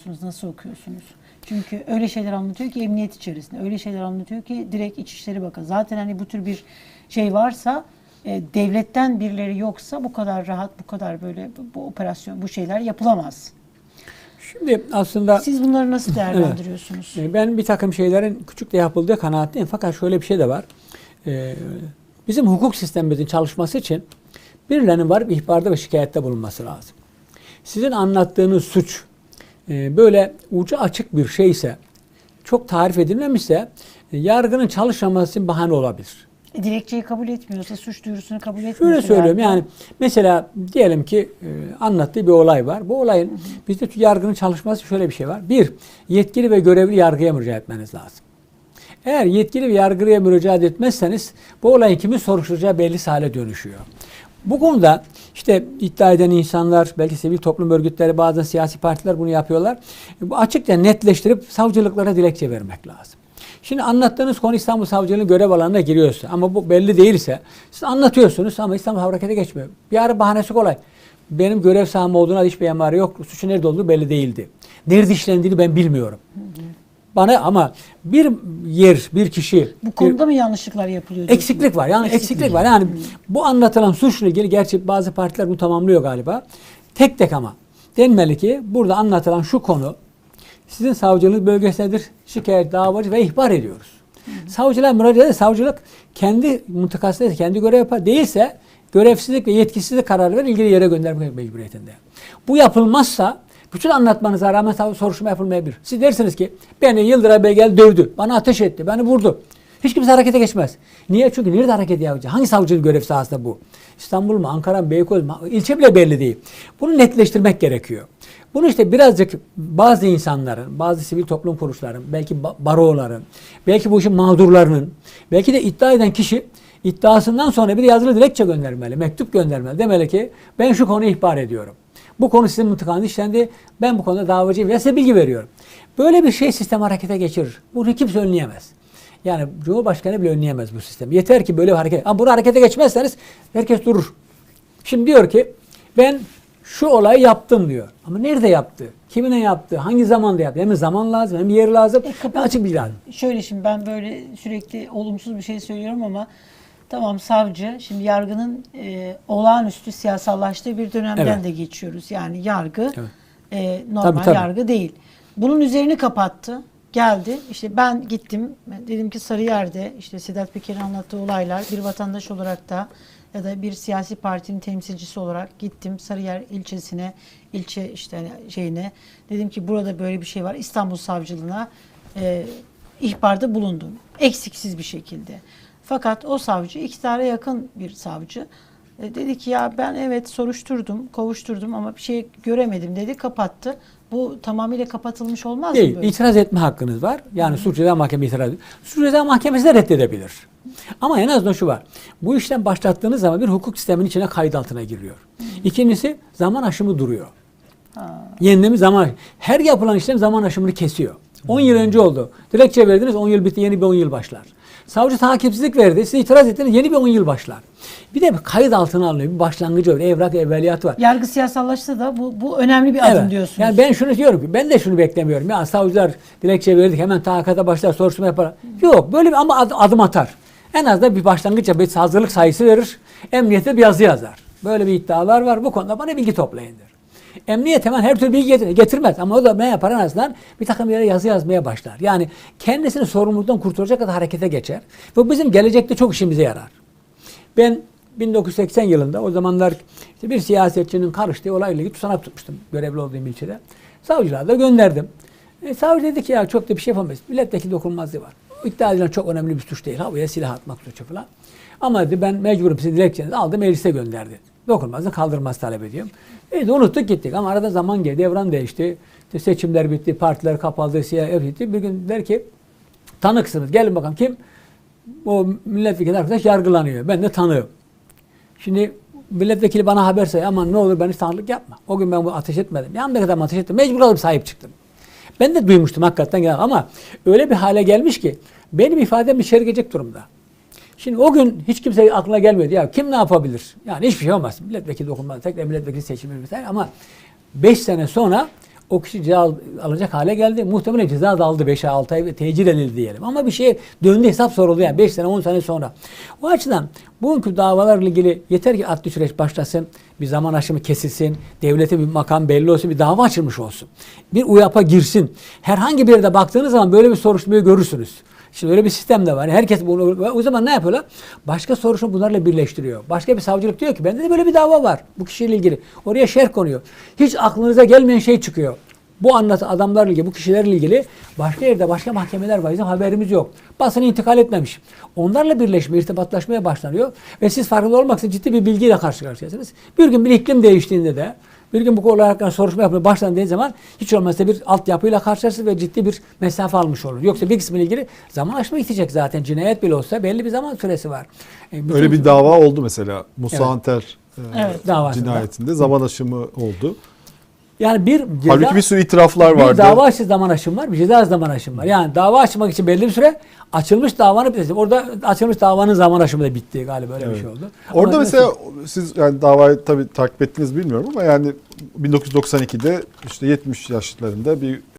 okuyorsunuz, nasıl okuyorsunuz? Çünkü öyle şeyler anlatıyor ki emniyet içerisinde, öyle şeyler anlatıyor ki direkt İçişleri Bakanı. Zaten hani bu tür bir şey varsa, e, devletten birileri yoksa bu kadar rahat, bu kadar böyle bu, bu operasyon, bu şeyler yapılamaz. Şimdi aslında Siz bunları nasıl değerlendiriyorsunuz? e, ben bir takım şeylerin küçük de yapıldığı kanaatteyim. Fakat şöyle bir şey de var. E, Bizim hukuk sistemimizin çalışması için birilerinin varıp ihbarda ve şikayette bulunması lazım. Sizin anlattığınız suç e, böyle ucu açık bir şeyse, çok tarif edilmemişse e, yargının çalışmaması bahane olabilir. E, dilekçeyi kabul etmiyorsa, suç duyurusunu kabul etmiyorsa. Şöyle söylüyorum yargı- yani mesela diyelim ki e, anlattığı bir olay var. Bu olayın bizde yargının çalışması şöyle bir şey var. Bir, yetkili ve görevli yargıya müracaat etmeniz lazım. Eğer yetkili ve yargıya müracaat etmezseniz bu olayın kimin soruşturacağı belli hale dönüşüyor. Bu konuda işte iddia eden insanlar, belki sivil toplum örgütleri, bazen siyasi partiler bunu yapıyorlar. Bu açıkça netleştirip savcılıklara dilekçe vermek lazım. Şimdi anlattığınız konu İstanbul Savcılığı'nın görev alanına giriyorsa ama bu belli değilse siz anlatıyorsunuz ama İstanbul harekete geçmiyor. Bir ara bahanesi kolay. Benim görev sahamı olduğuna hiçbir emare yok. Suçun nerede olduğu belli değildi. Nerede işlendiğini ben bilmiyorum. Bana ama bir yer, bir kişi Bu bir- konuda mı yanlışlıklar yapılıyor? Eksiklik var. Yani eksiklik, var. Yani bu anlatılan suçla ilgili gerçi bazı partiler bunu tamamlıyor galiba. Tek tek ama denmeli ki burada anlatılan şu konu sizin savcılık bölgesindedir. Şikayet, davacı ve ihbar ediyoruz. Savcılığa müracaat eder. Savcılık kendi mıntıkasında kendi görev yapar. Değilse görevsizlik ve yetkisizlik kararı verir ilgili yere göndermek mecburiyetinde. Bu yapılmazsa bütün anlatmanıza rağmen soruşturma yapılmayabilir. Siz dersiniz ki beni Yıldıray Bey geldi dövdü. Bana ateş etti. Beni vurdu. Hiç kimse harekete geçmez. Niye? Çünkü nerede hareket yapacak? Hangi savcının görev sahasında bu? İstanbul mu, Ankara mı, Beykoz mu? İlçe bile belli değil. Bunu netleştirmek gerekiyor. Bunu işte birazcık bazı insanların, bazı sivil toplum kuruluşların, belki ba- baroların, belki bu işin mağdurlarının, belki de iddia eden kişi iddiasından sonra bir yazılı dilekçe göndermeli, mektup göndermeli. Demeli ki ben şu konuyu ihbar ediyorum. Bu konu sizin mıntıkanızda işlendi. Ben bu konuda davacıyım ve size bilgi veriyorum. Böyle bir şey sistem harekete geçirir. Bunu kimse önleyemez. Yani Cumhurbaşkanı bile önleyemez bu sistemi. Yeter ki böyle bir hareket. Ama bunu harekete geçmezseniz herkes durur. Şimdi diyor ki ben şu olayı yaptım diyor. Ama nerede yaptı? Kimine yaptı? Hangi zamanda yaptı? Hem zaman lazım hem yer lazım. E, hem açık bilgi lazım. Şöyle şimdi ben böyle sürekli olumsuz bir şey söylüyorum ama tamam savcı şimdi yargının e, olağanüstü siyasallaştığı bir dönemden Evet. de geçiyoruz. Yani yargı Evet. e, normal Tabii, tabii. yargı değil. Bunun üzerini kapattı. Geldi işte ben gittim dedim ki Sarıyer'de işte Sedat Peker'in anlattığı olaylar bir vatandaş olarak da ya da bir siyasi partinin temsilcisi olarak gittim Sarıyer ilçesine ilçe işte şeyine dedim ki burada böyle bir şey var İstanbul Savcılığına e, ihbarda bulundum. Eksiksiz bir şekilde. Fakat o savcı iktidara yakın bir savcı. E, dedi ki ya ben evet soruşturdum, kovuşturdum ama bir şey göremedim dedi, kapattı. Bu tamamıyla kapatılmış olmaz mı Değil. böyle? İtiraz etme hakkınız var. Yani suç ceza mahkemesi itiraz ediyor. Suç ceza mahkemesi de reddedebilir. Ama en azından şu var. Bu işlem başlattığınız zaman bir hukuk sistemin içine kayıt altına giriyor. İkincisi zaman aşımı duruyor. Yenileme zaman her yapılan işlem zaman aşımını kesiyor. 10 yıl önce oldu. Dilekçe verdiniz 10 yıl bitti yeni bir 10 yıl başlar. Savcı takipsizlik verdi. Siz itiraz ettiniz yeni bir 10 yıl başlar. Bir de kayıt altına alınıyor. Bir başlangıcı var. Evrak evveliyatı var. Yargı siyasallaşsa da bu, bu önemli bir adım Evet. diyorsunuz. Yani ben şunu diyorum ki ben de şunu beklemiyorum. Ya savcılar dilekçe verdik hemen takata başlar soruşturma yapar. Yok böyle bir ama ad- adım atar. En azından bir başlangıç bir hazırlık sayısı verir. Emniyete bir yazı yazar. Böyle bir iddialar var. Bu konuda bana bilgi toplayın der. Emniyet hemen her türlü bilgi. Getirmez ama o da ne yapar en azından bir takım yere yazı yazmaya başlar. Yani kendisini sorumluluktan kurtulacak kadar harekete geçer. Bu bizim gelecekte çok işimize yarar. Ben 1980 yılında o zamanlar işte bir siyasetçinin karıştığı olayla ilgili tutanak tutmuştum görevli olduğum ilçede. Savcılığa da gönderdim. E, savcı dedi ki ya çok da bir şey yapamayız. Milletvekili dokunulmazlığı var. İddia edilen çok önemli bir suç değil. Havaya silah atmak suçu falan. Ama dedi ben mecburum size dilekçenizi aldım meclise gönderdi. Dokunulmazlığı kaldırmaz talep ediyorum. E de unuttuk gittik ama arada zaman geldi, devran değişti. İşte seçimler bitti, partiler kapaldı, siyah bitti. Bir gün der ki tanıksınız gelin bakalım kim? O milletvekili arkadaş yargılanıyor. Ben de tanığım. Şimdi milletvekili bana haber say aman ne olur beni tanıklık yapma. O gün ben bu ateş etmedim. Yanında kadar ateş ettim. Mecbur kalıp sahip çıktım. Ben de duymuştum hakikaten ama öyle bir hale gelmiş ki benim ifadem içeri girecek durumda. Şimdi o gün hiç kimse aklına gelmiyordu. Ya kim ne yapabilir? Yani hiçbir şey olmaz. Milletvekili dokunmaz. Tekrar milletvekili seçimi biter ama 5 sene sonra o kişi ceza al- alacak hale geldi. Muhtemelen ceza da aldı 5 ay 6 ay ve tecil edildi diyelim. Ama bir şey döndü hesap soruldu yani 5 sene 10 sene sonra. O açıdan bugünkü davalarla ilgili yeter ki adli süreç başlasın. Bir zaman aşımı kesilsin. Devlete bir makam belli olsun. Bir dava açılmış olsun. Bir UYAP'a girsin. Herhangi bir yerde baktığınız zaman böyle bir soruşturmayı görürsünüz. Şimdi öyle bir sistem de var. Herkes bunu o zaman ne yapıyorlar? Başka soruşturma bunlarla birleştiriyor. Başka bir savcılık diyor ki bende de böyle bir dava var bu kişiyle ilgili. Oraya şerh konuyor. Hiç aklınıza gelmeyen şey çıkıyor. Bu anlatı adamlarla ilgili, bu kişilerle ilgili başka yerde başka mahkemeler var. Bizim haberimiz yok. Basın intikal etmemiş. Onlarla birleşme, irtibatlaşmaya başlanıyor. Ve siz farkında olmaksızın ciddi bir bilgiyle karşı karşıyasınız. Bir gün bir iklim değiştiğinde de bir gün bu konular hakkında soruşturma yapmaya başlandığı zaman hiç olmazsa bir altyapıyla karşılaşırsınız ve ciddi bir mesafe almış olur. Yoksa bir kısmıyla ilgili zaman aşma gidecek zaten. Cinayet bile olsa belli bir zaman süresi var. E, bütün- Öyle bir dava oldu mesela. Musa Evet. Anter e, Evet. Davasında. cinayetinde zaman aşımı oldu. Yani bir ceza, Halbuki bir sürü itiraflar bir vardı. dava açı zaman aşımı var, bir ceza zaman aşımı var. Yani dava açmak için belli bir süre açılmış davanı bitirdim. Orada açılmış davanın zaman aşımı da bitti galiba öyle bir Evet. şey oldu. Orada Ama mesela siz yani davayı tabii takip ettiniz bilmiyorum ama yani 1992'de işte 70 yaşlarında bir